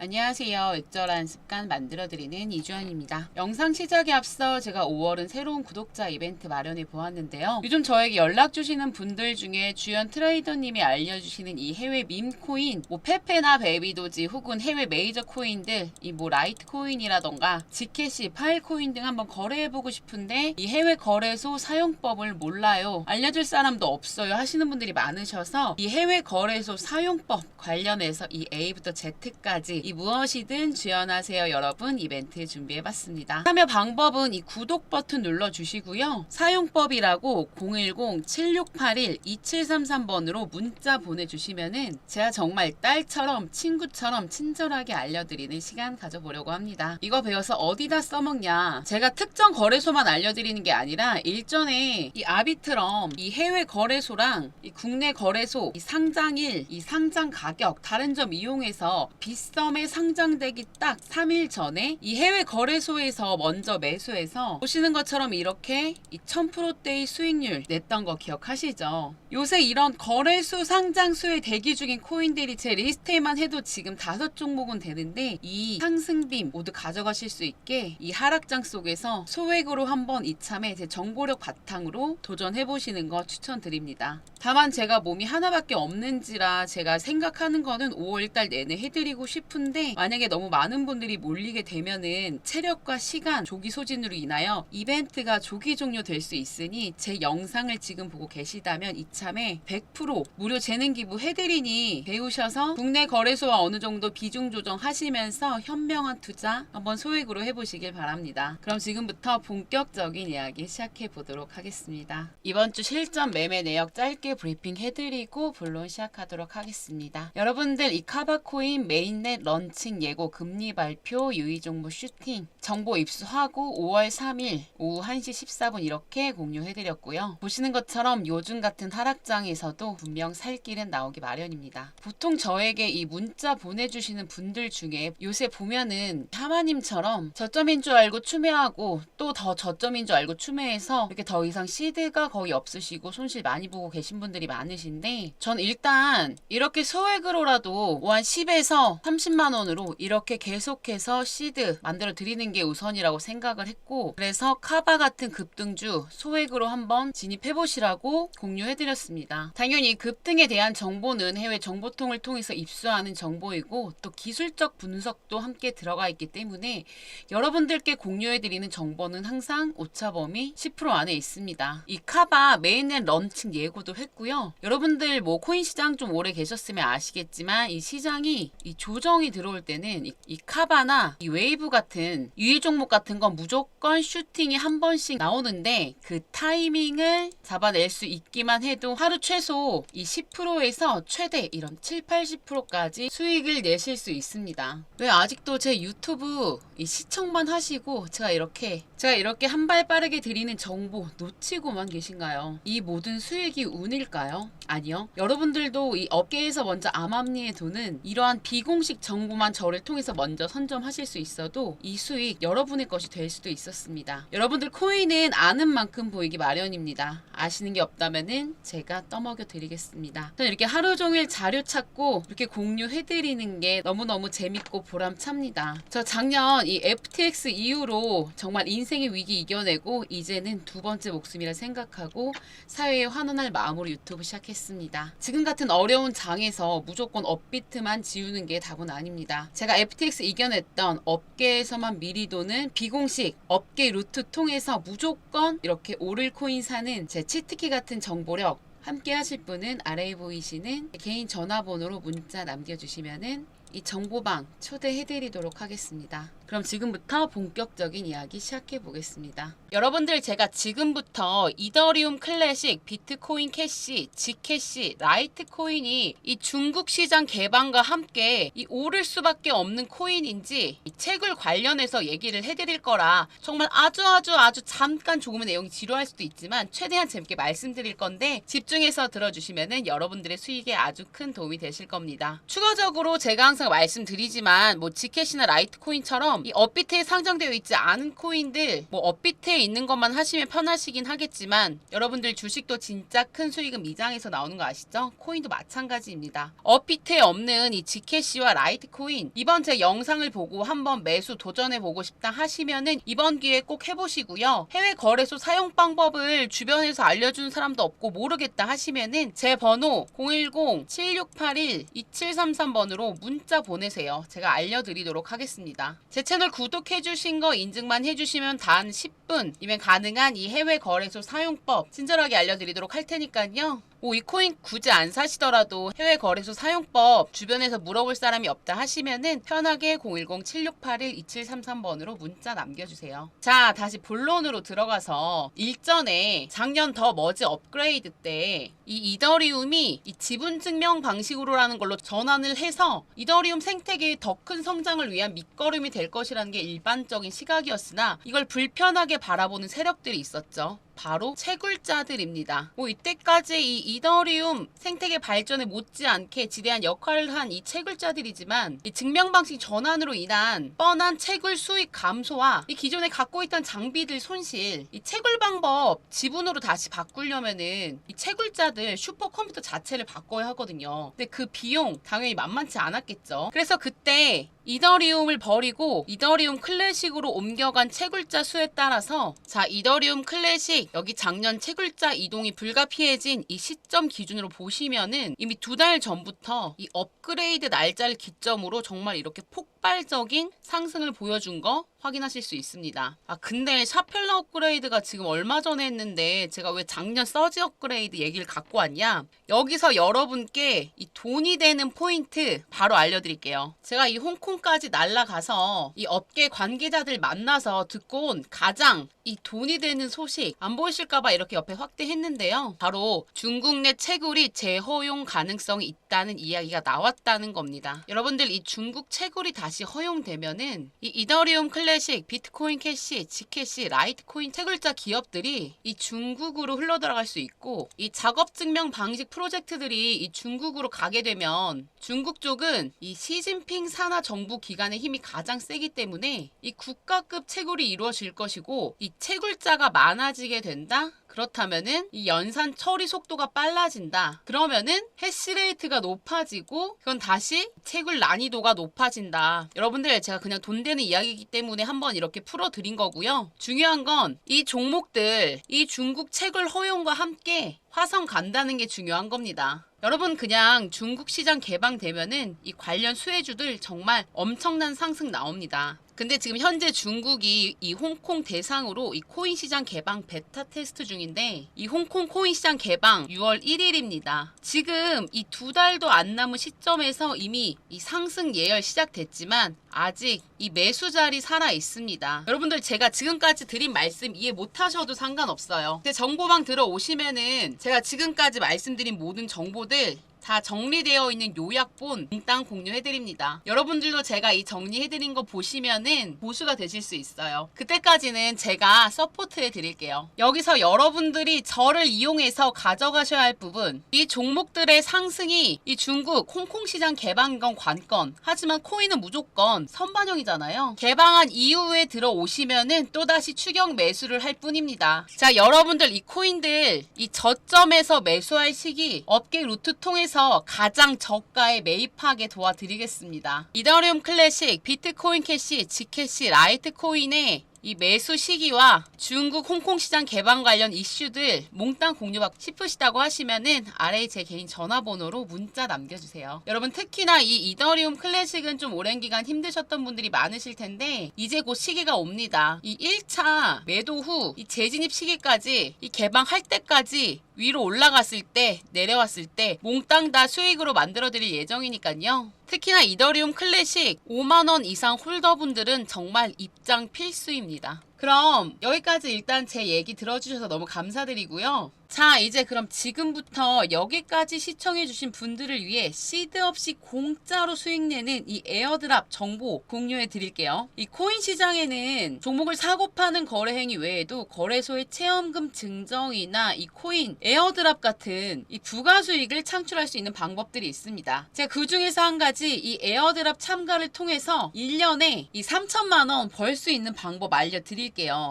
안녕하세요. 액절한 습관 만들어드리는 이주연입니다. 영상 시작에 앞서 제가 5월은 새로운 구독자 이벤트 마련해 보았는데요. 요즘 저에게 연락 주시는 분들 중에 주연 트레이더님이 알려주시는 이 해외 밈 코인, 뭐 페페나 베이비도지 혹은 해외 메이저 코인들, 이 뭐 라이트 코인이라던가 지캐시, 파일 코인 등 한번 거래해보고 싶은데 이 해외 거래소 사용법을 몰라요. 알려줄 사람도 없어요 하시는 분들이 많으셔서 이 해외 거래소 사용법 관련해서 이 A부터 Z까지 이 무엇이든 주연하세요 여러분 이벤트 준비해봤습니다. 참여 방법은 이 구독 버튼 눌러주시고요. 사용법이라고 010-7681-2733번으로 문자 보내주시면은 제가 정말 딸처럼 친구처럼 친절하게 알려드리는 시간 가져보려고 합니다. 이거 배워서 어디다 써먹냐? 제가 특정 거래소만 알려드리는 게 아니라 일전에 이 아비트럼 이 해외 거래소랑 이 국내 거래소 이 상장일 이 상장 가격 다른 점 이용해서 빗썸 에 상장되기 딱 3일 전에 이 해외 거래소에서 먼저 매수해서 보시는 것처럼 이렇게 이 1000%대의 수익률 냈던 거 기억하시죠? 요새 이런 거래소 상장수에 대기 중인 코인들이 제 리스트에만 해도 지금 다섯 종목은 되는데 이 상승빔 모두 가져가실 수 있게 이 하락장 속에서 소액으로 한번 이참에 제 정보력 바탕으로 도전해 보시는 거 추천드립니다. 다만 제가 몸이 하나밖에 없는지라 제가 생각하는 거는 5월달 내내 해드리고 싶은 데 만약에 너무 많은 분들이 몰리게 되면은 체력과 시간 조기 소진으로 인하여 이벤트가 조기 종료될 수 있으니 제 영상을 지금 보고 계시다면 이참에 100% 무료 재능 기부 해드리니 배우셔서 국내 거래소와 어느 정도 비중 조정하시면서 현명한 투자 한번 소액으로 해보시길 바랍니다. 그럼 지금부터 본격적인 이야기 시작해 보도록 하겠습니다. 이번 주 실전 매매 내역 짧게 브리핑 해드리고 본론 시작하도록 하겠습니다. 여러분들 이 카바코인 메인넷 런칭 예고 금리 발표 유의 종목 슈팅 정보 입수하고 5월 3일 오후 1시 14분 이렇게 공유해드렸고요. 보시는 것처럼 요즘 같은 하락장에서도 분명 살 길은 나오기 마련입니다. 보통 저에게 이 문자 보내주시는 분들 중에 요새 보면은 하마님처럼 저점인 줄 알고 추매하고 또 더 저점인 줄 알고 추매해서 이렇게 더 이상 시드가 거의 없으시고 손실 많이 보고 계신 분들이 많으신데 전 일단 이렇게 소액으로라도 뭐한 10에서 30만 원으로 이렇게 계속해서 시드 만들어 드리는 게 우선이라고 생각을 했고 그래서 카바 같은 급등주 소액으로 한번 진입해 보시라고 공유해 드렸습니다. 당연히 급등에 대한 정보는 해외 정보통을 통해서 입수하는 정보이고 또 기술적 분석도 함께 들어가 있기 때문에 여러분들께 공유해 드리는 정보는 항상 오차 범위 10% 안에 있습니다. 이 카바 메인넷 런칭 예고도 했고요. 여러분들 뭐 코인 시장 좀 오래 계셨으면 아시겠지만 이 시장이 이 조정이 들어올 때는 이, 이 카바나 이 웨이브 같은 유의 종목 같은 건 무조건 슈팅이 한 번씩 나오는데 그 타이밍을 잡아낼 수 있기만 해도 하루 최소 이 10%에서 최대 이런 7, 80%까지 수익을 내실 수 있습니다. 왜 아직도 제 유튜브 이 시청만 하시고 제가 이렇게 제가 이렇게 한 발 빠르게 드리는 정보 놓치고만 계신가요? 이 모든 수익이 운일까요? 아니요. 여러분들도 이 업계에서 먼저 암암리에 도는 이러한 비공식 정보만 저를 통해서 먼저 선점하실 수 있어도 이 수익 여러분의 것이 될 수도 있었습니다. 여러분들 코인은 아는 만큼 보이기 마련입니다. 아시는 게 없다면은 제가 떠먹여 드리겠습니다. 저는 이렇게 하루 종일 자료 찾고 이렇게 공유해 드리는 게 너무너무 재밌고 보람찹니다. 저 작년 이 FTX 이후로 정말 인생의 위기 이겨내고 이제는 두 번째 목숨이라 생각하고 사회에 환원할 마음으로 유튜브 시작했습니다. 지금 같은 어려운 장에서 무조건 업비트만 지우는 게 답은 아닙니다. 제가 FTX 이겨냈던 업계에서만 미리 도는 비공식 업계 루트 통해서 무조건 이렇게 오를 코인 사는 제 치트키 같은 정보력 함께 하실 분은 아래에 보이시는 개인 전화번호로 문자 남겨주시면은 이 정보방 초대해드리도록 하겠습니다. 그럼 지금부터 본격적인 이야기 시작해 보겠습니다. 여러분들 제가 지금부터 이더리움 클래식, 비트코인 캐시, 지캐시, 라이트코인이 이 중국 시장 개방과 함께 이 오를 수밖에 없는 코인인지 이 책을 관련해서 얘기를 해드릴 거라 정말 아주 아주 아주 잠깐 조금의 내용이 지루할 수도 있지만 최대한 재밌게 말씀드릴 건데 집중해서 들어주시면은 여러분들의 수익에 아주 큰 도움이 되실 겁니다. 추가적으로 제가 항상 말씀드리지만 뭐 지켓이나 라이트코인처럼 이 업비트에 상장되어 있지 않은 코인들 뭐 업비트에 있는 것만 하시면 편하시긴 하겠지만 여러분들 주식도 진짜 큰 수익은 미장에서 나오는 거 아시죠? 코인도 마찬가지입니다. 업비트에 없는 이 지켓이와 라이트코인 이번 제 영상을 보고 한번 매수 도전해 보고 싶다 하시면은 이번 기회에 꼭 해보시고요. 해외 거래소 사용 방법을 주변에서 알려주는 사람도 없고 모르겠다 하시면은 제 번호 010-7681-2733번으로 문자 보내세요. 제가 알려드리도록 하겠습니다. 제 채널 구독해주신 거 인증만 해주시면 단 10분이면 가능한 이 해외 거래소 사용법 친절하게 알려드리도록 할 테니까요. 뭐이 코인 굳이 안 사시더라도 해외 거래소 사용법 주변에서 물어볼 사람이 없다 하시면은 편하게 010-7681-2733번으로 문자 남겨주세요. 자, 다시 본론으로 들어가서 일전에 작년 더 머지 업그레이드 때 이 이더리움이 이 지분 증명 방식으로라는 걸로 전환을 해서 이더리움 생태계의 더 큰 성장을 위한 밑거름이 될 것이라는 게 일반적인 시각이었으나 이걸 불편하게 바라보는 세력들이 있었죠. 바로 채굴자들입니다. 뭐 이때까지 이 이더리움 생태계 발전에 못지않게 지대한 역할을 한 이 채굴자들이지만 이 증명 방식 전환으로 인한 뻔한 채굴 수익 감소와 이 기존에 갖고 있던 장비들 손실, 이 채굴 방법 지분으로 다시 바꾸려면은 이 채굴자들 슈퍼컴퓨터 자체를 바꿔야 하거든요. 근데 그 비용 당연히 만만치 않았겠죠. 그래서 그때 이더리움을 버리고 이더리움 클래식으로 옮겨간 채굴자 수에 따라서 자 이더리움 클래식 여기 작년 채굴자 이동이 불가피해진 이 시점 기준으로 보시면은 이미 두 달 전부터 이 업그레이드 날짜를 기점으로 정말 이렇게 폭발적인 상승을 보여준 거 확인하실 수 있습니다. 아 근데 샤펠라 업그레이드가 지금 얼마 전에 했는데 제가 왜 작년 서지 업그레이드 얘기를 갖고 왔냐? 여기서 여러분께 이 돈이 되는 포인트 바로 알려드릴게요. 제가 이 홍콩까지 날라가서 이 업계 관계자들 만나서 듣고 온 가장 이 돈이 되는 소식 안 보이실까봐 이렇게 옆에 확대했는데요. 바로 중국 내 채굴이 재허용 가능성이 있다는 이야기가 나왔다는 겁니다. 여러분들 이 중국 채굴이 다시 허용되면은 이 이더리움 클 래식, 비트코인 캐시, 지캐시, 라이트코인 채굴자 기업들이 이 중국으로 흘러들어갈 수 있고 이 작업 증명 방식 프로젝트들이 이 중국으로 가게 되면 중국 쪽은 이 시진핑 산하 정부 기관의 힘이 가장 세기 때문에 이 국가급 채굴이 이루어질 것이고 이 채굴자가 많아지게 된다? 그렇다면은 이 연산 처리 속도가 빨라진다. 그러면은 해시레이트가 높아지고 그건 다시 채굴 난이도가 높아진다. 여러분들 제가 그냥 돈 되는 이야기이기 때문에 한번 이렇게 풀어드린 거고요. 중요한 건 이 종목들 이 중국 채굴 허용과 함께 화성 간다는 게 중요한 겁니다. 여러분 그냥 중국 시장 개방되면은 이 관련 수혜주들 정말 엄청난 상승 나옵니다. 근데 지금 현재 중국이 이 홍콩 대상으로 이 코인 시장 개방 베타 테스트 중인데 이 홍콩 코인 시장 개방 6월 1일입니다. 지금 이 두 달도 안 남은 시점에서 이미 이 상승 예열 시작됐지만 아직 이 매수 자리 살아 있습니다. 여러분들 제가 지금까지 드린 말씀 이해 못 하셔도 상관없어요. 제 정보방 들어오시면은 제가 지금까지 말씀드린 모든 정보들 다 정리되어 있는 요약본 몽땅 공유해드립니다. 여러분들도 제가 이 정리해드린 거 보시면은 보수가 되실 수 있어요. 그때까지는 제가 서포트해 드릴게요. 여기서 여러분들이 저를 이용해서 가져가셔야 할 부분 이 종목들의 상승이 이 중국 홍콩 시장 개방인 건 관건 하지만 코인은 무조건 선반영이잖아요. 개방한 이후에 들어오시면은 또다시 추격 매수를 할 뿐입니다. 자 여러분들 이 코인들 이 저점에서 매수할 시기 업계 루트 통해서 가장 저가에 매입하게 도와드리겠습니다. 이더리움 클래식, 비트코인 캐시, 지캐시, 라이트코인의 이 매수 시기와 중국 홍콩 시장 개방 관련 이슈들 몽땅 공유받고 싶으시다고 하시면은 아래에 제 개인 전화번호로 문자 남겨주세요. 여러분 특히나 이 이더리움 클래식은 좀 오랜 기간 힘드셨던 분들이 많으실 텐데 이제 곧 시기가 옵니다. 이 1차 매도 후 이 재진입 시기까지 이 개방할 때까지 위로 올라갔을 때 내려왔을 때 몽땅 다 수익으로 만들어 드릴 예정이니까요. 특히나 이더리움 클래식 5만원 이상 홀더분들은 정말 입장 필수입니다. 그럼 여기까지 일단 제 얘기 들어주셔서 너무 감사드리고요. 자, 이제 그럼 지금부터 여기까지 시청해주신 분들을 위해 시드 없이 공짜로 수익 내는 이 에어드랍 정보 공유해 드릴게요. 이 코인 시장에는 종목을 사고 파는 거래 행위 외에도 거래소의 체험금 증정이나 이 코인 에어드랍 같은 이 부가 수익을 창출할 수 있는 방법들이 있습니다. 제가 그 중에서 한 가지 이 에어드랍 참가를 통해서 1년에 이 3천만 원 벌 수 있는 방법 알려드릴게요.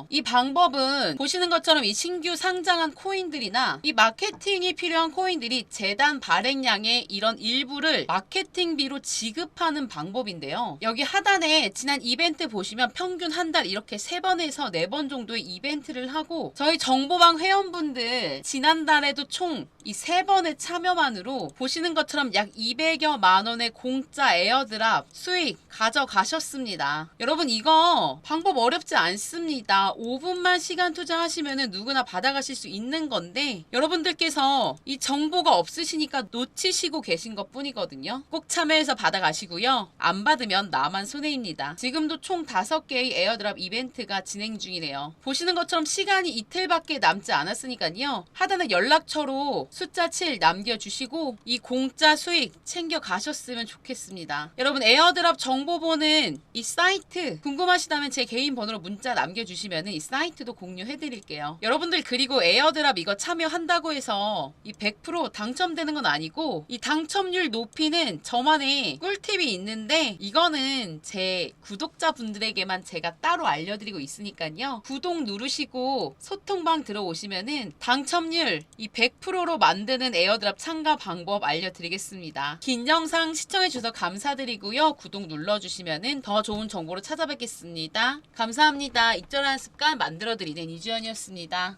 이 방법은 보시는 것처럼 이 신규 상장한 코인들이나 이 마케팅이 필요한 코인들이 재단 발행량의 이런 일부를 마케팅비로 지급하는 방법인데요. 여기 하단에 지난 이벤트 보시면 평균 한 달 이렇게 세 번에서 네번 정도의 이벤트를 하고 저희 정보방 회원분들 지난달에도 총이세 번의 참여만으로 보시는 것처럼 약 200여 만 원의 공짜 에어드랍 수익 가져가셨습니다. 여러분 이거 방법 어렵지 않습니다. 5분만 시간 투자하시면 누구나 받아가실 수 있는 건데 여러분들께서 이 정보가 없으시니까 놓치시고 계신 것 뿐이거든요. 꼭 참여해서 받아가시고요. 안 받으면 나만 손해입니다. 지금도 총 5개의 에어드랍 이벤트가 진행 중이네요. 보시는 것처럼 시간이 이틀밖에 남지 않았으니까요. 하단에 연락처로 숫자 7 남겨주시고 이 공짜 수익 챙겨 가셨으면 좋겠습니다. 여러분 에어드랍 정보 보는 이 사이트 궁금하시다면 제 개인 번호로 문자 남겨주 시면 이 사이트도 공유해드릴게요. 여러분들 그리고 에어드랍 이거 참여한다고 해서 이 100% 당첨되는 건 아니고 이 당첨률 높이는 저만의 꿀팁이 있는데 이거는 제 구독자분들에게만 제가 따로 알려드리고 있으니까요. 구독 누르시고 소통방 들어오시면은 당첨률 이 100%로 만드는 에어드랍 참가 방법 알려드리겠습니다. 긴 영상 시청해주셔서 감사드리고요. 구독 눌러주시면은 더 좋은 정보로 찾아뵙겠습니다. 감사합니다. 익절한 습관 만들어드리는 이주연이었습니다.